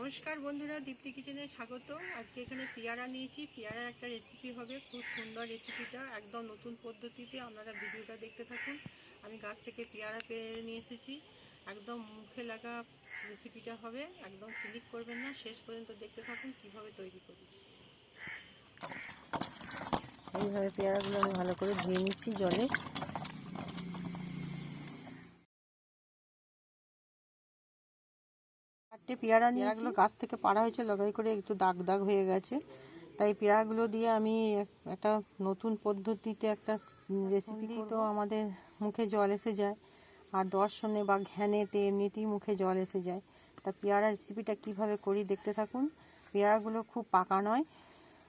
নমস্কার বন্ধুরা, দীপ্তি কিচেনে স্বাগত। আজকে এখানে পেয়ারা নিয়েছি। পেয়ারার একটা রেসিপি হবে, খুব সুন্দর রেসিপিটা একদম নতুন পদ্ধতিতে আপনারা ভিডিওটা দেখতে থাকুন। আমি গাছ থেকে পেয়ারা পেরে নিয়ে এসেছি। একদম মুখে লাগা রেসিপিটা হবে, একদম ক্লিক করবেন না, শেষ পর্যন্ত দেখতে থাকুন কীভাবে তৈরি করি। এইভাবে পেয়ারাগুলো আমি ভালো করে ধুয়ে নিচ্ছি জলে। চারটে পেয়ারা পেয়ারাগুলো গাছ থেকে পাড়া হয়েছে লগাই করে একটু দাগ দাগ হয়ে গেছে। তাই পেয়ারাগুলো দিয়ে আমি এক- একটা নতুন পদ্ধতিতে একটা রেসিপি তো আমাদের মুখে জল এসে যায় আর দর্শনে বা ঘ্যানেতে এমনিতেই মুখে জল এসে যায়। তা পেয়ারা রেসিপিটা কীভাবে করি দেখতে থাকুন। পেয়ারাগুলো খুব পাকা নয়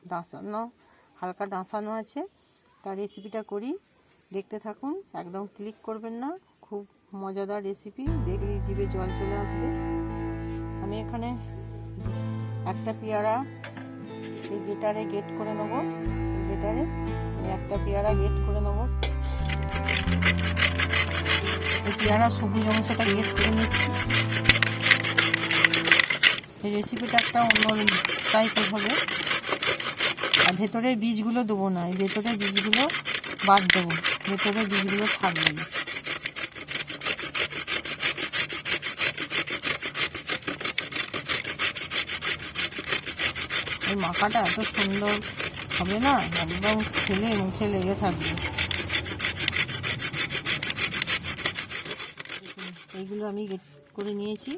ডাঁসানো হালকা ডাঁসানো আছে। তার রেসিপিটা করি দেখতে থাকুন একদম ক্লিক করবেন না। খুব মজাদার রেসিপি দেখলেই জিভে জল চলে আসবে। আমি এখানে একটা পেয়ারা এই গেটারে গেট করে নেব। গেটারে আমি একটা পেয়ারা গেট করে নেব। এই পেয়ারা সবুজ অংশটা গেট করে নিচ্ছি। এই রেসিপিটা একটা অন্য টাইপের হবে। আর ভেতরের বীজগুলো দেবো না, এই ভেতরের বীজগুলো বাদ দেবো। ভেতরের বীজগুলো থাকবে না এই মাখাটা এত সুন্দর হবে না? একদম খেলে মুখে লেগে থাকবে। এইগুলো আমি গেট করে নিয়েছি।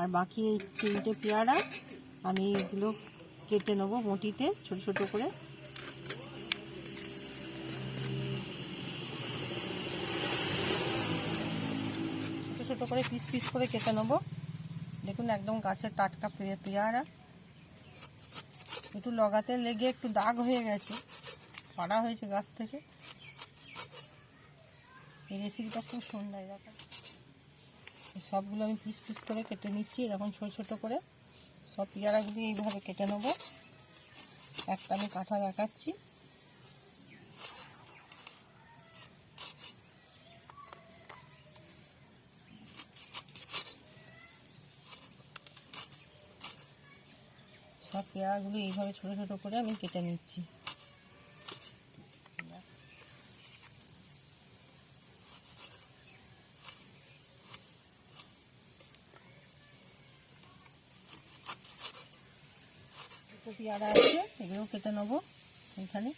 আর বাকি এই তিনটে পেয়ারা আমি এগুলো কেটে নেব মটিতে ছোট ছোট করে। ছোট ছোট করে পিস পিস করে কেটে নেব। দেখুন, একদম গাছের টাটকা পেয়ারা। একটু লগাতে লেগে একটু দাগ হয়ে গেছে। পাড়া হয়েছে গাছ থেকে। এই রেসিপিটা খুব সুন্দর, এই সবগুলো আমি পিস পিস করে কেটে নিচ্ছি, এরকম ছোট ছোট করে। সব পেয়ারাগুলি এইভাবে কেটে নেব। একটা আমি কাঁঠা দেখাচ্ছি। সব পেয়ারাগুলো এইভাবে ছোট ছোট করে আমি কেটে নিচ্ছি। পেয়ারা আছে এগুলো কেটে নেব এখানে।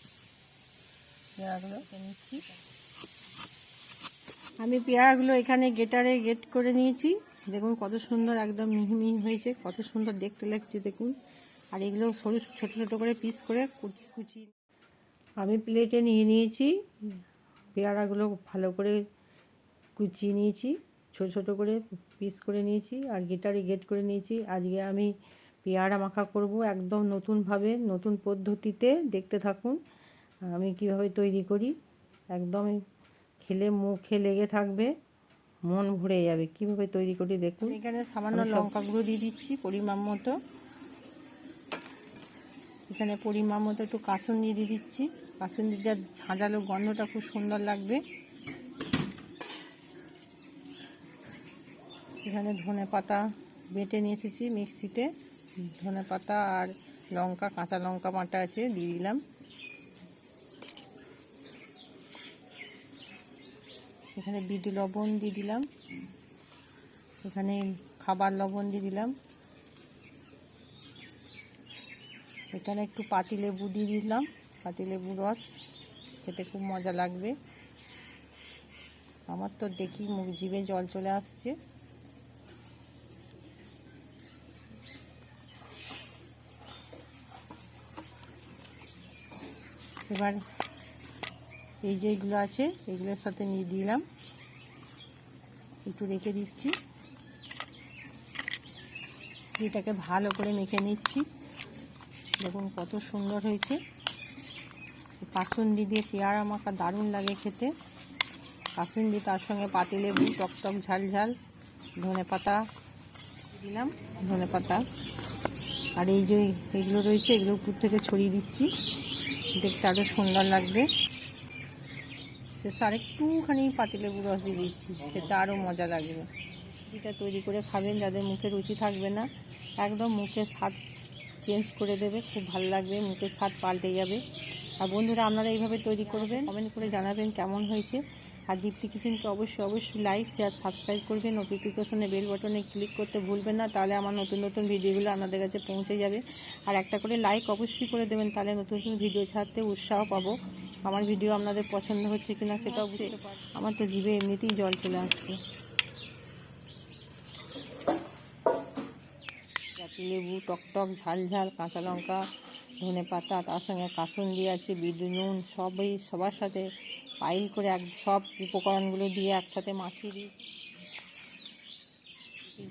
পেয়ারাগুলো নিচ্ছি। আমি পেয়ারাগুলো এখানে গেটারে গেট করে নিয়েছি। দেখুন কত সুন্দর একদম মিহি মিহি হয়েছে, কত সুন্দর দেখতে লাগছে, দেখুন। আর এগুলো সরু ছোটো ছোটো করে পিস করে কুচি কুচি আমি প্লেটে নিয়ে নিয়েছি। পেয়ারাগুলো ভালো করে কুচিয়ে নিয়েছি। ছোট ছোট করে পিস করে নিয়েছি আর গেটারে গেট করে নিয়েছি। আজকে আমি পেয়ারা মাখা করব একদম নতুনভাবে নতুন পদ্ধতিতে। দেখতে থাকুন আমি কীভাবে তৈরি করি। একদম খেলে মুখে লেগে থাকবে মন ভরে যাবে। কীভাবে তৈরি করি দেখুন। এখানে সামান্য লঙ্কা গুঁড়ো দিয়ে দিচ্ছি পরিমাণ মতো। এখানে পরিমাণ মতো একটু কাসুন্দি দিয়ে দিচ্ছি। কাসুন্দির যা ঝাঁঝালো গন্ধটা খুব সুন্দর লাগবে। এখানে ধনে পাতা বেটে নিয়ে এসেছি মিক্সিতে। ধনে পাতা আর লঙ্কা, কাঁচা লঙ্কা বাটা আছে, দিয়ে দিলাম। এখানে বিট লবণ দিয়ে দিলাম। এখানে খাবার লবণ দিয়ে দিলাম। এখানে একটু পাতিলেবু দিয়ে দিলাম। পাতিলেবু রস, খেতে খুব মজা লাগবে। আমার তো দেখি মুখ জিভে জল চলে আসছে। এবার এই যেগুলো আছে, এগুলোর সাথে নিয়ে দিলাম। একটু রেখে দিচ্ছি। এটাকে ভালো করে মেখে নিচ্ছি। দেখুন কত সুন্দর হয়েছে। কাসুন্দি দিয়ে পেয়ারা মাখা দারুণ লাগে খেতে। কাসুন্দি তার সঙ্গে পাতিলেবু টক টক, ঝাল ঝাল, ধনে পাতা দিলাম, ধনে পাতা। আর এই যে এগুলো রয়েছে, এগুলো উপর থেকে ছড়িয়ে দিচ্ছি। দেখতে আরও সুন্দর লাগবে। শেষে আরেকটুখানি পাতিলেবু রস দিয়ে দিচ্ছি, খেতে আরও মজা লাগবে। এটা তৈরি করে খাবেন, যাদের মুখে রুচি থাকবে না, একদম মুখের স্বাদ চেঞ্জ করে দেবে খুব ভালো লাগবে মুখের স্বাদ পাল্টে যাবে। আর বন্ধুরা আপনারা এইভাবে তৈরি করবেন কমেন্ট করে জানাবেন কেমন হয়েছে। আর দীপ্তি কিচেনকে অবশ্যই অবশ্যই লাইক শেয়ার সাবস্ক্রাইব করবেন। নোটিফিকেশনে বেল বাটনে ক্লিক করতে ভুলবেন না তাহলে আমার নতুন নতুন ভিডিওগুলো আপনাদের কাছে পৌঁছে যাবে। আর একটা করে লাইক অবশ্যই করে দেবেন তাহলে নতুন নতুন ভিডিও ছাড়তে উৎসাহ পাবো। আমার ভিডিও আপনাদের পছন্দ হচ্ছে কিনা সেটাও বুঝতে পারব। আমার তো জিভে এমনিতেই জল চলে আসছে। লেবু, টকটক ঝাল ঝাল কাঁচা লঙ্কা, ধনে পাতা, তার সঙ্গে কাসুন্দি আছে, বিট, নুন, সবই সবার সাথে পাইল করে এক, সব উপকরণগুলো দিয়ে একসাথে মাখিয়ে দিই।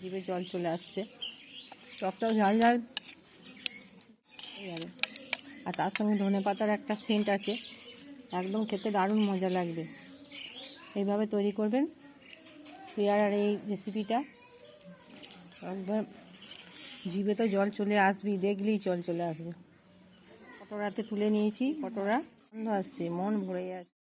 জিভে জল চলে আসছে। টকটক ঝাল ঝাল আর তার সঙ্গে ধনে পাতার একটা সেন্ট আছে। একদম খেতে দারুণ মজা লাগবে। এইভাবে তৈরি করবেন। পেয়ারার এই রেসিপিটা একদম জিভে তো জল চলে আসবি দেখলেই জল চলে আসবে। পটোরাতে তুলে নিয়েছি, পটোরা গন্ধ আসছে, মন ভরে যাচ্ছে